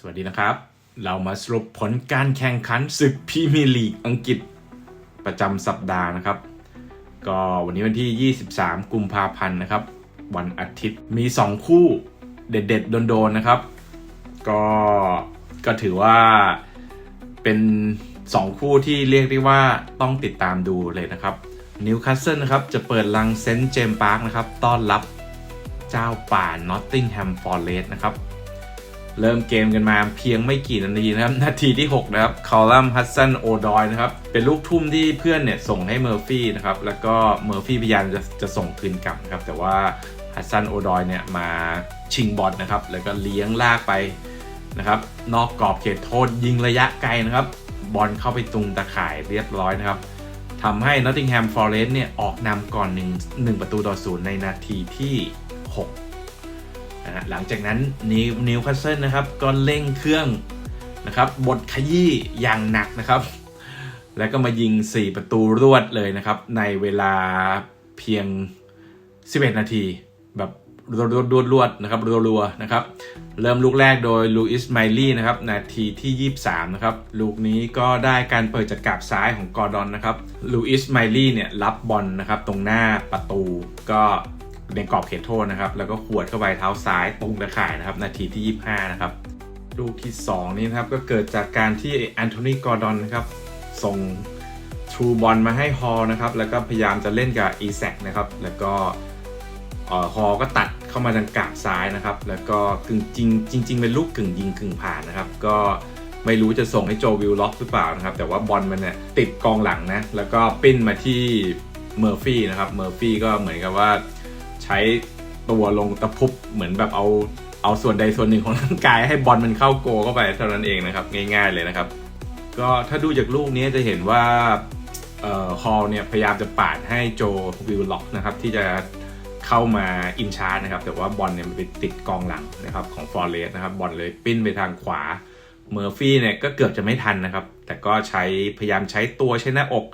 สวัสดีนะครับ เรามาสรุปผลการแข่งขันศึกพรีเมียร์ลีกอังกฤษประจำสัปดาห์นะครับ ก็วันนี้วันที่ 23 กุมภาพันธ์นะครับ วันอาทิตย์มี 2 คู่เด็ดๆ โดนๆ นะครับ ก็ก็ถือว่าเป็น 2 คู่ที่เรียกได้ว่าต้องติดตามดูเลยนะครับนิวคาสเซิลนะครับจะเปิดลังเซนต์เจมส์พาร์คนะครับ ต้อนรับเจ้าป่านอตติงแฮมฟอร์เรสต์นะครับ เริ่มเกมกันมาเพียงไม่กี่นาทีนะครับ นาทีที่ 6 นะครับคอลัมฮัสซันโอดอยนะครับ เป็นลูกทุ่มที่เพื่อนเนี่ยส่งให้เมอร์ฟี่นะครับ แล้วก็เมอร์ฟี่พยายามจะจะส่งคืนกลับนะครับ แต่ว่าฮัสซันโอดอยเนี่ยมาชิงบอลนะครับ แล้วก็เลี้ยงลากไปนะครับ นอกกรอบเขตโทษยิงระยะไกลนะครับ บอลเข้าไปตรงตะข่ายเรียบร้อยนะครับทำให้ Nottingham Forest เนี่ยออกนำก่อน1 1ประตูต่อศูนย์ในนาทีที่ 6 หลังจากนั้นนิวนิวคาสเซิลนะครับก็เร่งเครื่องนะครับบดขยี้อย่างหนักนะครับ แล้วก็มายิง 4 ประตูรวดเลยนะครับ ในเวลาเพียง 11 นาที แบบรวดรวดรวดรวดนะครับรัวๆนะครับ เริ่มลูกแรกโดยลูอิสไมลี่นะครับ นาทีที่ 23 นะครับ ลูกนี้ก็ได้การเปิดจากกาบซ้ายของกอร์ดอนนะครับลูอิสไมลี่เนี่ยรับบอลนะครับตรงหน้าประตูก็ ในกรอบเขตโทษนะครับ แล้วก็ขวดเข้าไปเท้าซ้ายตรงตะข่ายนะครับ นาทีที่ 25 นะครับลูกที่ 2 นี้นะครับก็เกิดจากการที่แอนโทนีกอร์ดอนนะครับ ส่งทรูบอลมาให้ฮอลนะครับ แล้วก็พยายามจะเล่นกับอีแซกนะครับ แล้วก็เอ่อฮอก็ตัดเข้ามาทางกาบซ้ายนะครับ แล้วก็กึ่งจริงจริง ๆ เป็นลูกกึ่งยิงกึ่งผ่านนะครับ ก็ไม่รู้จะส่งให้โจวิลล็อกหรือเปล่านะครับ แต่ว่าบอลมันเนี่ยติดกองหลังนะ แล้วก็ปิ้นมาที่เมอร์ฟี่นะครับ เมอร์ฟี่ก็เหมือนกับว่า ใช้ตัวลงตะพุบเหมือนแบบเอาเอาส่วนใดส่วนหนึ่งของร่างกายให้บอลมันเข้าโกเข้าไปเท่านั้นเองนะครับ ง่ายๆเลยนะครับ ก็ถ้าดูจากลูกนี้จะเห็นว่าฮอลเนี่ยพยายามจะปาดให้โจวิลล็อกนะครับที่จะเข้ามาอินชาร์นะครับ แต่ว่าบอลเนี่ยมันไปติดกองหลังนะครับของฟอร์เรสนะครับบอลเลยปิ้นไปทางขวาเมอร์ฟี่เนี่ยก็เกือบจะไม่ทันนะครับ แต่ก็ใช้พยายามใช้ตัวใช้หน้าอก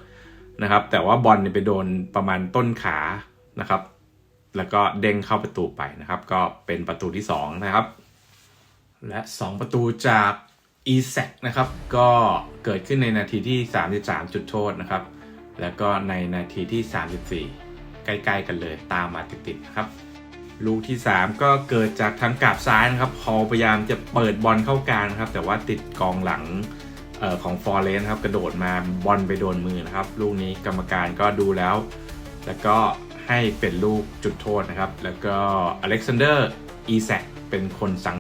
นะครับ แต่ว่าบอลเนี่ยไปโดนประมาณต้นขานะครับ แล้วก็เด้งเข้าประตูไปนะครับ ก็เป็นประตูที่ 2 นะครับ และ 2 ประตูจากอีแซกนะครับ ก็เกิดขึ้นในนาทีที่ 33 จุดโทษนะครับ แล้วก็ในนาทีที่ 34 ใกล้ๆกันเลยตามมาติดๆนะครับ ลูกที่ 3 ก็เกิดจากทางกาบซ้ายนะครับฮอลพยายามจะเปิดบอลเข้ากลางนครับ แต่ว่าติดกองหลังออของฟอร์เรสนะครับกระโดดมาบอลไปโดนมือนะครับ ลูกนี้กรรมการก็ดูแล้ว แล้วก็ ให้เป็นลูกจุดโทษนะครับ แล้วก็อเล็กซานเดอร์อีแซกเป็นคนสัง